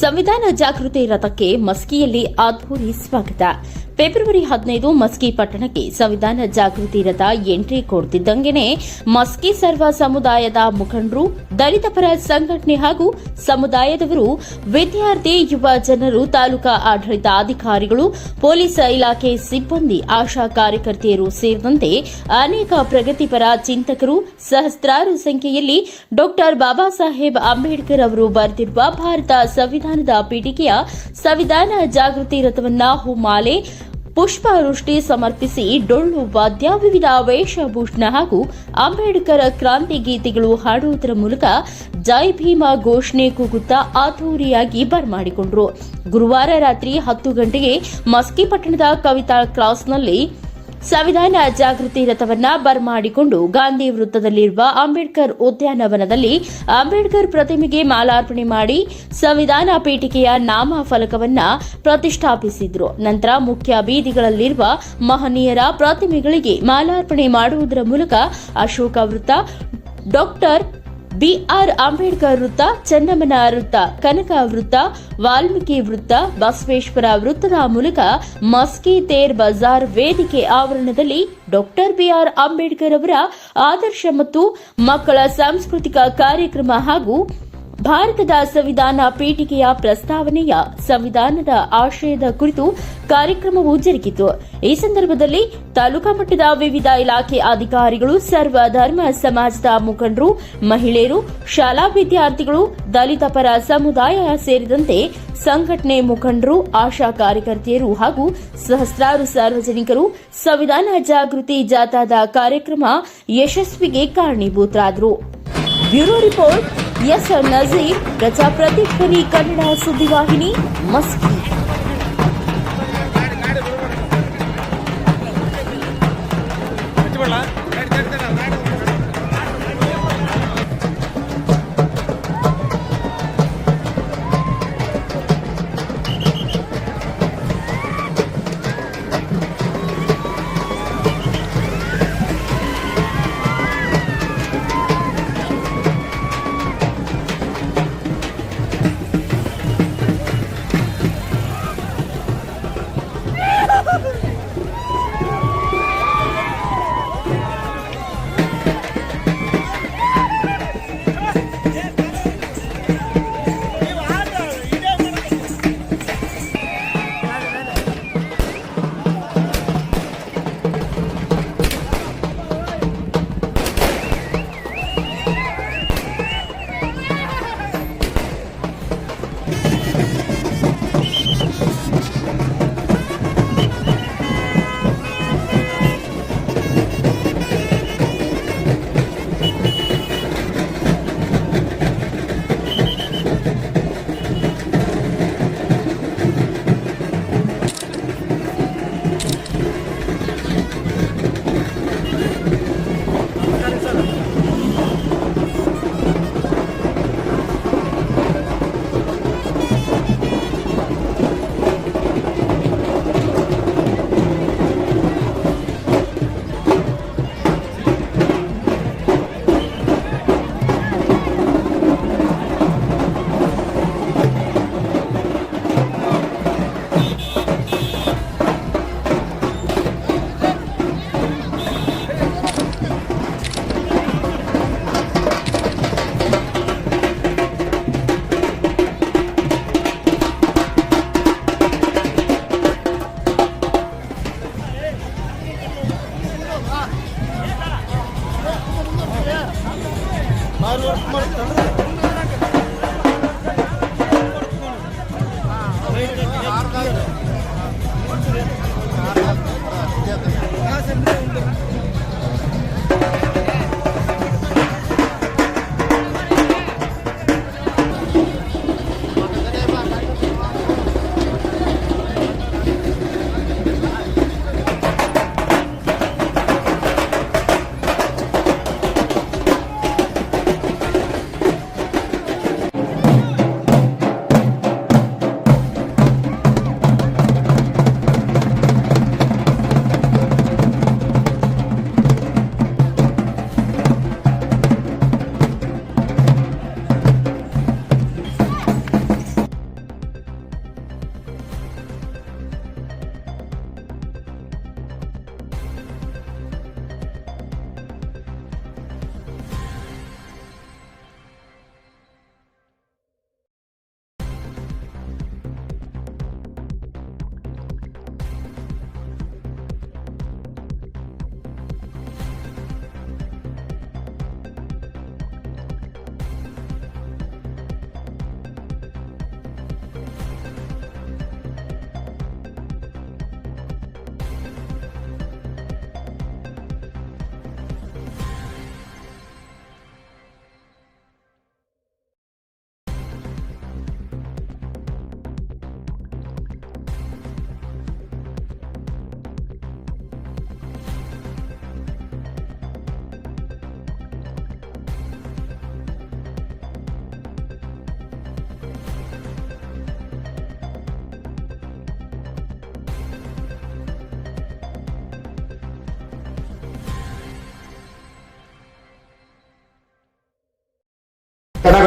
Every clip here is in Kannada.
ಸಂವಿಧಾನ ಜಾಗೃತಿ ರಥಕ್ಕೆ ಮಸ್ಕಿಯಲ್ಲಿ ಅದ್ದೂರಿ ಸ್ವಾಗತ. ಫೆಬ್ರವರಿ ಹದಿನೈದು ಮಸ್ಕಿ ಪಟ್ಟಣಕ್ಕೆ ಸಂವಿಧಾನ ಜಾಗೃತಿ ರಥ ಎಂಟ್ರಿ ಕೊಡ್ತಿದ್ದಂಗೆನೆ ಮಸ್ಕಿ ಸರ್ವ ಸಮುದಾಯದ ಮುಖಂಡರು ದಲಿತ ಪರ ಸಂಘಟನೆ ಹಾಗೂ ಸಮುದಾಯದವರು, ವಿದ್ಯಾರ್ಥಿ, ಯುವ ಜನರು, ತಾಲೂಕಾ ಆಡಳಿತಾಧಿಕಾರಿಗಳು, ಪೊಲೀಸ್ ಇಲಾಖೆ ಸಿಬ್ಬಂದಿ, ಆಶಾ ಕಾರ್ಯಕರ್ತೆಯರು ಸೇರಿದಂತೆ ಅನೇಕ ಪ್ರಗತಿಪರ ಚಿಂತಕರು, ಸಹಸ್ರಾರು ಸಂಖ್ಯೆಯಲ್ಲಿ ಡಾಕ್ಟರ್ ಬಾಬಾ ಸಾಹೇಬ್ ಅಂಬೇಡ್ಕರ್ ಅವರು ಬರೆದಿರುವ ಭಾರತ ಸಂವಿಧಾನದ ಪೀಠಿಕೆಯ ಸಂವಿಧಾನ ಜಾಗೃತಿ ರಥವನ್ನ ಹೂಮಾಲೆ, ಪುಷ್ಪವೃಷ್ಟಿ ಸಮರ್ಪಿಸಿ ಡೊಳ್ಳು ವಾದ್ಯ, ವಿವಿಧ ವೇಷಭೂಷಣ ಹಾಗೂ ಅಂಬೇಡ್ಕರ್ ಕ್ರಾಂತಿ ಗೀತೆಗಳು ಹಾಡುವುದರ ಮೂಲಕ ಜೈ ಭೀಮ ಘೋಷಣೆ ಕೂಗುತ್ತಾ ಅದ್ದೂರಿಯಾಗಿ ಬರಮಾಡಿಕೊಂಡರು ಗುರುವಾರ ರಾತ್ರಿ ಹತ್ತು ಗಂಟೆಗೆ ಮಸ್ಕಿ ಪಟ್ಟಣದ ಕವಿತಾ ಕ್ಲಾಸ್ನಲ್ಲಿ ಸಂವಿಧಾನ ಜಾಗೃತಿ ರಥವನ್ನ ಬರಮಾಡಿಕೊಂಡು ಗಾಂಧಿ ವೃತ್ತದಲ್ಲಿರುವ ಅಂಬೇಡ್ಕರ್ ಉದ್ಯಾನವನದಲ್ಲಿ ಅಂಬೇಡ್ಕರ್ ಪ್ರತಿಮೆಗೆ ಮಾಲಾರ್ಪಣೆ ಮಾಡಿ ಸಂವಿಧಾನ ಪೀಠಿಕೆಯ ನಾಮ ಫಲಕವನ್ನ ಪ್ರತಿಷ್ಠಾಪಿಸಿದ್ರು. ನಂತರ ಮುಖ್ಯ ಬೀದಿಗಳಲ್ಲಿರುವ ಮಹನೀಯರ ಪ್ರತಿಮೆಗಳಿಗೆ ಮಾಲಾರ್ಪಣೆ ಮಾಡುವುದರ ಮೂಲಕ ಅಶೋಕ ವೃತ್ತ ಡಾಕ್ಟರ್ ಬಿಆರ್ ಅಂಬೇಡ್ಕರ್ ವೃತ್ತ, ಚೆನ್ನಮ್ಮನ ವೃತ್ತ, ಕನಕ ವೃತ್ತ, ವಾಲ್ಮೀಕಿ ವೃತ್ತ, ಬಸವೇಶ್ವರ ವೃತ್ತದ ಮೂಲಕ ಮಸ್ಕಿ ತೇರ್ ಬಜಾರ್ ವೇದಿಕೆ ಆವರಣದಲ್ಲಿ ಡಾಕ್ಟರ್ ಬಿಆರ್ ಅಂಬೇಡ್ಕರ್ ಅವರ ಆದರ್ಶ ಮತ್ತು ಮಕ್ಕಳ ಸಾಂಸ್ಕೃತಿಕ ಕಾರ್ಯಕ್ರಮ ಹಾಗೂ ಭಾರತದ ಸಂವಿಧಾನ ಪೀಠಿಕೆಯ ಪ್ರಸ್ತಾವನೆಯ ಸಂವಿಧಾನದ ಆಶಯದ ಕುರಿತು ಕಾರ್ಯಕ್ರಮವು ಜರುಗಿತು. ಈ ಸಂದರ್ಭದಲ್ಲಿ ತಾಲೂಕಾ ಮಟ್ಟದ ವಿವಿಧ ಇಲಾಖೆ ಅಧಿಕಾರಿಗಳು ಸರ್ವ ಧರ್ಮ ಸಮಾಜದ ಮುಖಂಡರು, ಮಹಿಳೆಯರು, ಶಾಲಾ ವಿದ್ಯಾರ್ಥಿಗಳು, ದಲಿತ ಪರ ಸಮುದಾಯ ಸೇರಿದಂತೆ ಸಂಘಟನೆ ಮುಖಂಡರು, ಆಶಾ ಕಾರ್ಯಕರ್ತೆಯರು ಹಾಗೂ ಸಹಸ್ರಾರು ಸಾರ್ವಜನಿಕರು ಸಂವಿಧಾನ ಜಾಗೃತಿ ಜಾಥಾದ ಕಾರ್ಯಕ್ರಮ ಯಶಸ್ವಿಗೆ ಕಾರಣೀಭೂತರಾದರು. Bureau report S Nazeer Prajapratidhwani Kannada ಸುದ್ದಿವಾಹಿನಿ Maski.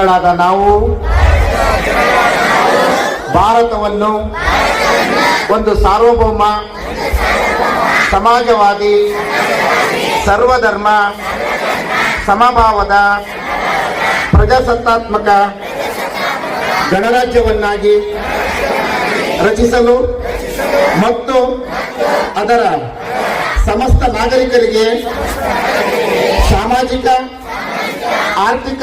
ಜನಗಳಾದ ನಾವು ಭಾರತವನ್ನು ಒಂದು ಸಾರ್ವಭೌಮ, ಸಮಾಜವಾದಿ, ಸರ್ವಧರ್ಮ, ಸಮಭಾವದ, ಪ್ರಜಾಸತ್ತಾತ್ಮಕ ಗಣರಾಜ್ಯವನ್ನಾಗಿ ರಚಿಸಲು ಮತ್ತು ಅದರ ಸಮಸ್ತ ನಾಗರಿಕರಿಗೆ ಸಾಮಾಜಿಕ, ಆರ್ಥಿಕ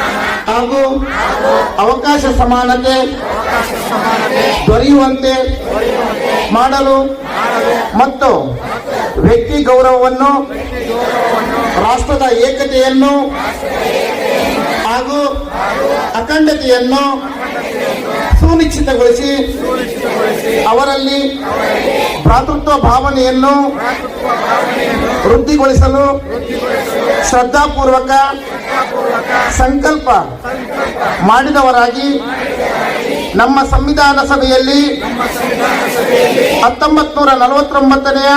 ಹಾಗೂ ಅವಕಾಶ ಸಮಾನತೆ ದೊರೆಯುವಂತೆ ಮಾಡಲು ಮತ್ತು ವ್ಯಕ್ತಿ ಗೌರವವನ್ನು ರಾಷ್ಟ್ರದ ಏಕತೆಯನ್ನು ಹಾಗೂ ಅಖಂಡತೆಯನ್ನು ಸುನಿಶ್ಚಿತಗೊಳಿಸಿ ಅವರಲ್ಲಿ ಭ್ರಾತೃತ್ವ ಭಾವನೆಯನ್ನು ವೃದ್ಧಿಗೊಳಿಸಲು ಶ್ರದ್ಧಾಪೂರ್ವಕ ಸಂಕಲ್ಪ ಮಾಡಿದವರಾಗಿ ನಮ್ಮ ಸಂವಿಧಾನ ಸಭೆಯಲ್ಲಿ ಹತ್ತೊಂಬತ್ತು ನೂರ ನಲವತ್ತೊಂಬತ್ತನೆಯ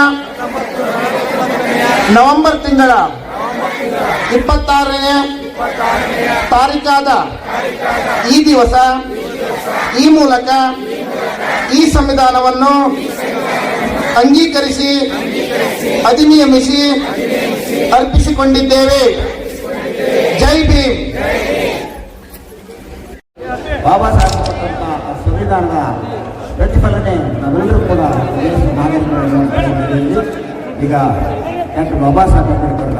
ನವೆಂಬರ್ ತಿಂಗಳ ಇಪ್ಪತ್ತಾರನೇ ತಾರೀಕಾದ ಈ ದಿವಸ ಈ ಮೂಲಕ ಈ ಸಂವಿಧಾನವನ್ನು ಅಂಗೀಕರಿಸಿ, ಅಧಿನಿಯಮಿಸಿ ಅರ್ಪಿಸಿಕೊಂಡಿದ್ದೇವೆ. ಜೈ ಭೀಮ್. ಬಾಬಾ ಸಾಹೇಬ್ ಸಂವಿಧಾನದ ಪ್ರತಿಫಲನೆ ನಾವೆಲ್ಲರೂ ಕೂಡ ಈಗ ಡಾಕ್ಟರ್ ಬಾಬಾ ಸಾಹೇಬ್ ಅಂಬೇಡ್ಕರ್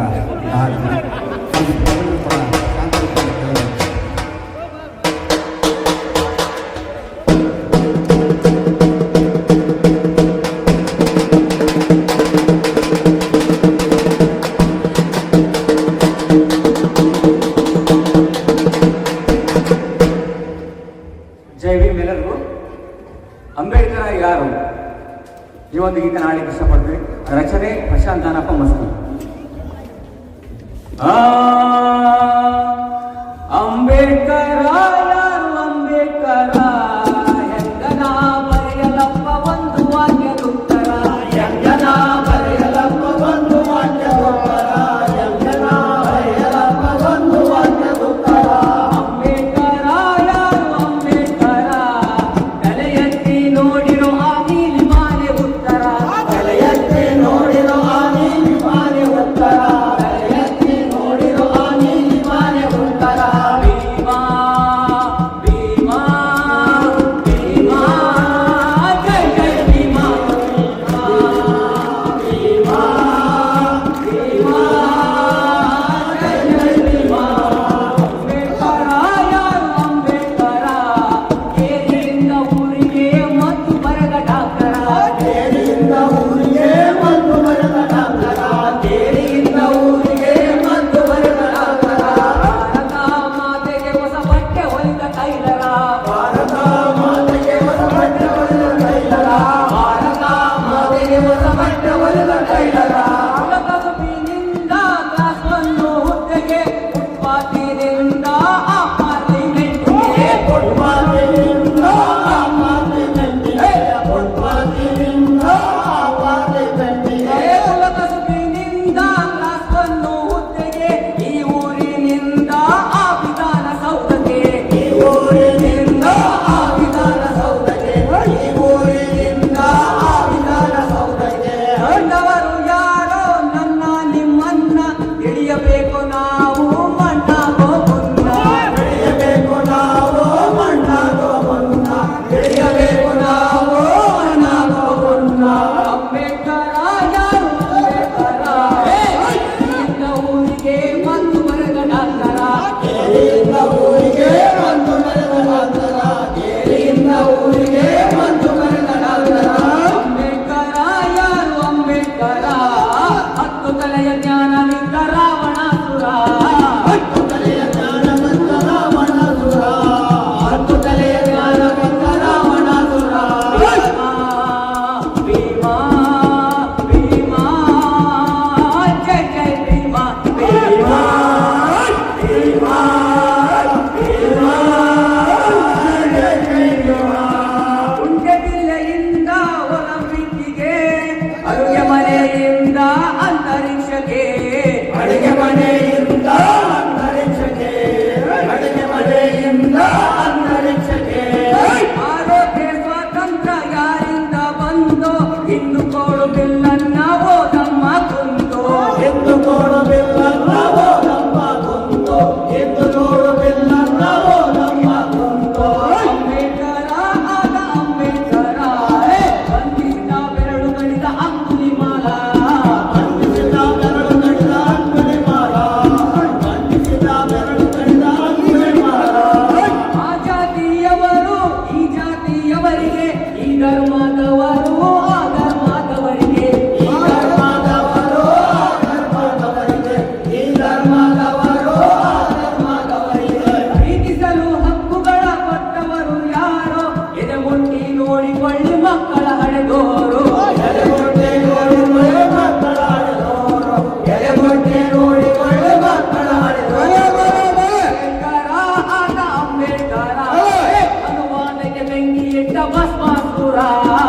बस बस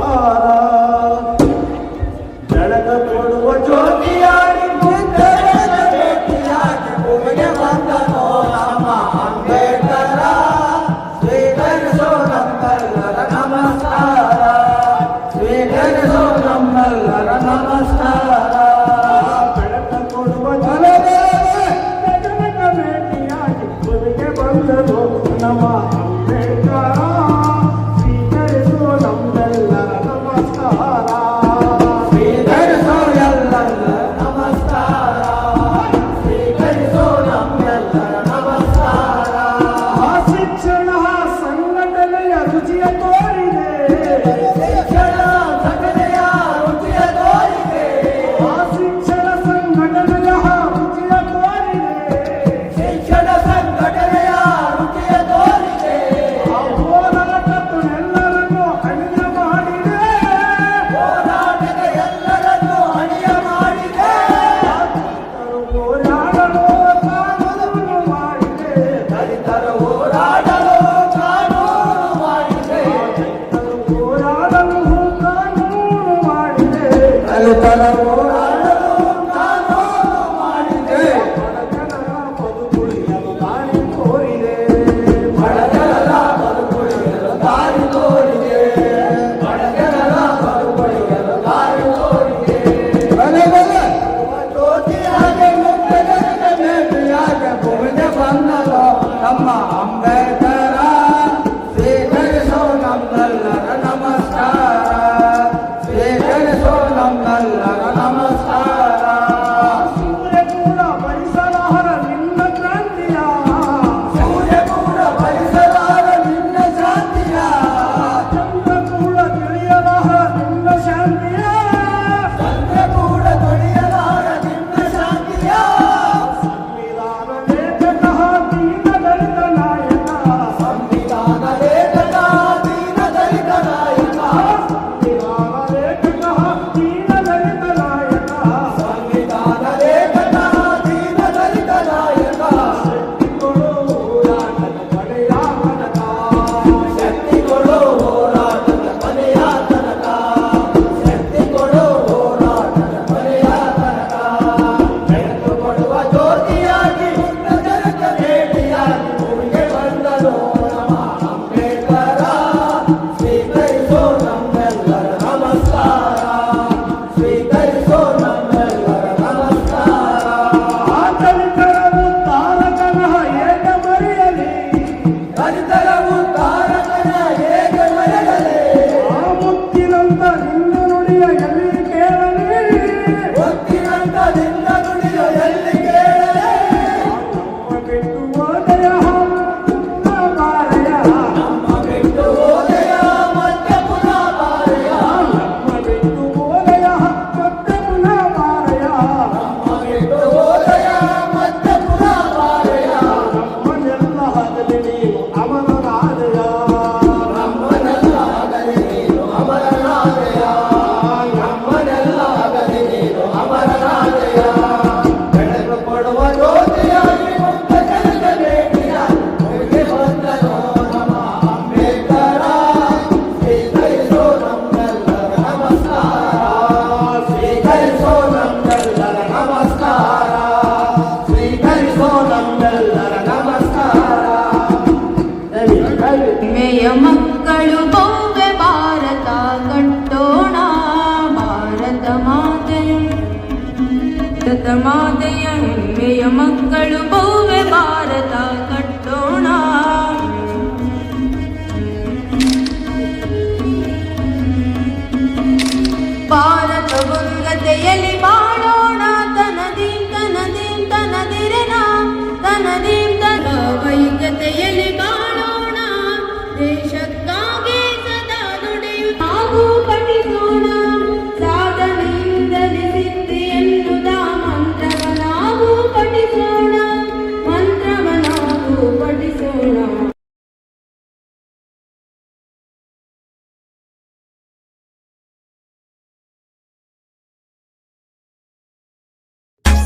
তারা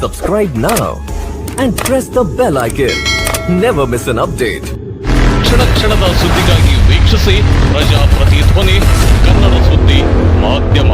Subscribe now and press the bell icon. Never miss an update. ಕ್ಷಣ ಕ್ಷಣದ ಸುದ್ದಿಗಾಗಿ ವೀಕ್ಷಿಸಿ ಪ್ರಜಾಪ್ರತಿಧ್ವನಿ ಕನ್ನಡ ಸುದ್ದಿ ಮಾಧ್ಯಮ